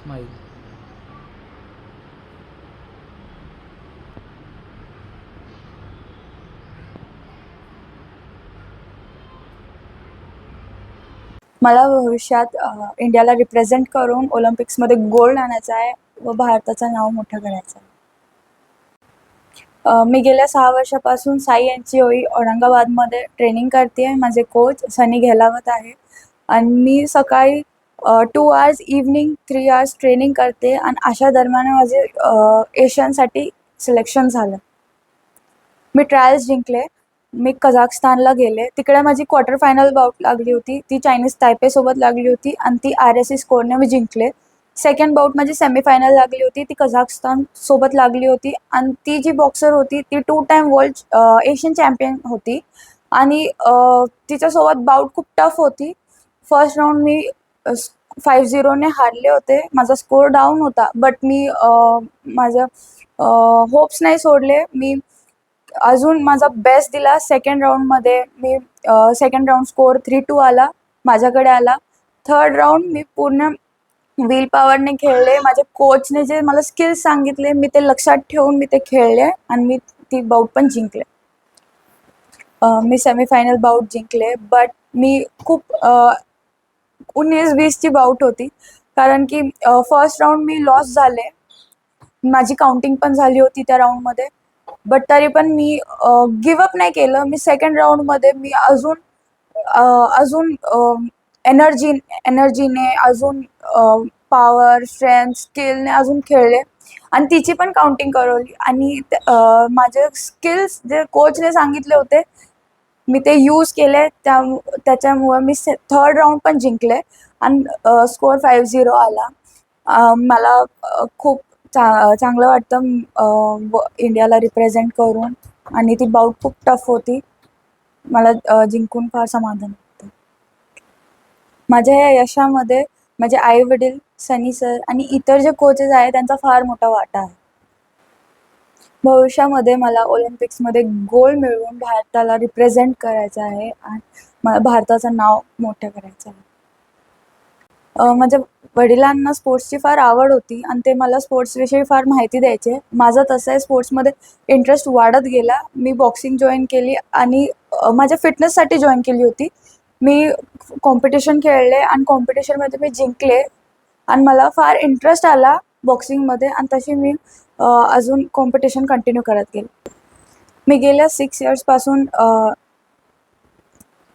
Smile मला भविष्यात इंडियाला रिप्रेझेंट करून ऑलिम्पिक्समध्ये गोल्ड आणायचं आहे व भारताचं नाव मोठं करायचं आहे. मी गेल्या सहा वर्षापासून साई यांची ओई औरंगाबादमध्ये ट्रेनिंग करते आहे माझे कोच सनी घेलावत आहे. आणि मी सकाळी two hours evening three hours training करते आणि अशा दरम्यान माझे एशियनसाठी सिलेक्शन झालं. मी ट्रायल्स जिंकले. मी कझाकस्तानला गेले. तिकडे माझी क्वार्टर फायनल बाउट लागली होती. ती चायनीज तायपेसोबत लागली होती आणि ती आर एस सी स्कोरने मी जिंकले. सेकंड बाउट माझी सेमीफायनल लागली होती. ती कझाकस्तान सोबत लागली होती आणि ती जी बॉक्सर होती ती to time world Asian champion होती. आणि तिच्यासोबत बाउट खूप टफ होती. फर्स्ट राऊंड मी फाईव्ह झिरोने हारले होते. माझा स्कोर डाऊन होता. बट मी माझ्या माझं होप्स नाही सोडले. मी अजून माझा बेस्ट दिला सेकंड राऊंडमध्ये मी second round score three two आला. माझ्याकडे आला. थर्ड राऊंड मी पूर्ण विल पॉवरने खेळले. माझ्या कोचने जे मला स्किल्स सांगितले मी ते लक्षात ठेवून मी ते खेळले आणि मी ती बाऊट पण जिंकले. मी सेमीफायनल बाऊट जिंकले. बट मी खूप उन्नीस वीसची बाउट होती. कारण की फर्स्ट राऊंड मी लॉस झाले. माझी काउंटिंग पण झाली होती त्या राऊंडमध्ये बट तरी पण मी गिवअप नाही केलं. मी सेकंड राऊंडमध्ये मी अजून अजून एनर्जी एनर्जीने अजून पॉवर स्ट्रेंथ स्किलने अजून खेळले. आणि तिची पण काउंटिंग करवली. आणि माझे स्किल्स जे कोचने सांगितले होते मी ते यूज केले त्या त्याच्यामुळं मी से थर्ड राऊंड पण जिंकले. आणि स्कोअर फाईव्ह झिरो आला. मला खूप चा चांगलं वाटतं इंडियाला रिप्रेझेंट करून. आणि ती बाऊट खूप टफ होती. मला जिंकून फार समाधान वाटतं. माझ्या या यशामध्ये माझे आई वडील सनी सर आणि इतर जे कोचेस आहेत त्यांचा फार मोठा वाटा आहे. भविष्यामध्ये मला ऑलिम्पिक्समध्ये गोल्ड मिळवून भारताला रिप्रेझेंट करायचं आहे आणि मला भारताचं नाव मोठं करायचं आहे. माझ्या म्हणजे वडिलांना स्पोर्ट्सची फार आवड होती आणि ते मला स्पोर्ट्सविषयी फार माहिती द्यायचे. माझं तसं आहे स्पोर्ट्समध्ये इंटरेस्ट वाढत गेला. मी बॉक्सिंग जॉईन केली आणि माझ्या फिटनेससाठी जॉईन केली होती. मी कॉम्पिटिशन खेळले आणि कॉम्पिटिशनमध्ये मी जिंकले. आणि मला फार इंटरेस्ट आला बॉक्सिंगमध्ये आणि तशी मी अजून कॉम्पिटिशन कंटिन्यू करत गेले. मी गेल्या सिक्स इयर्सपासून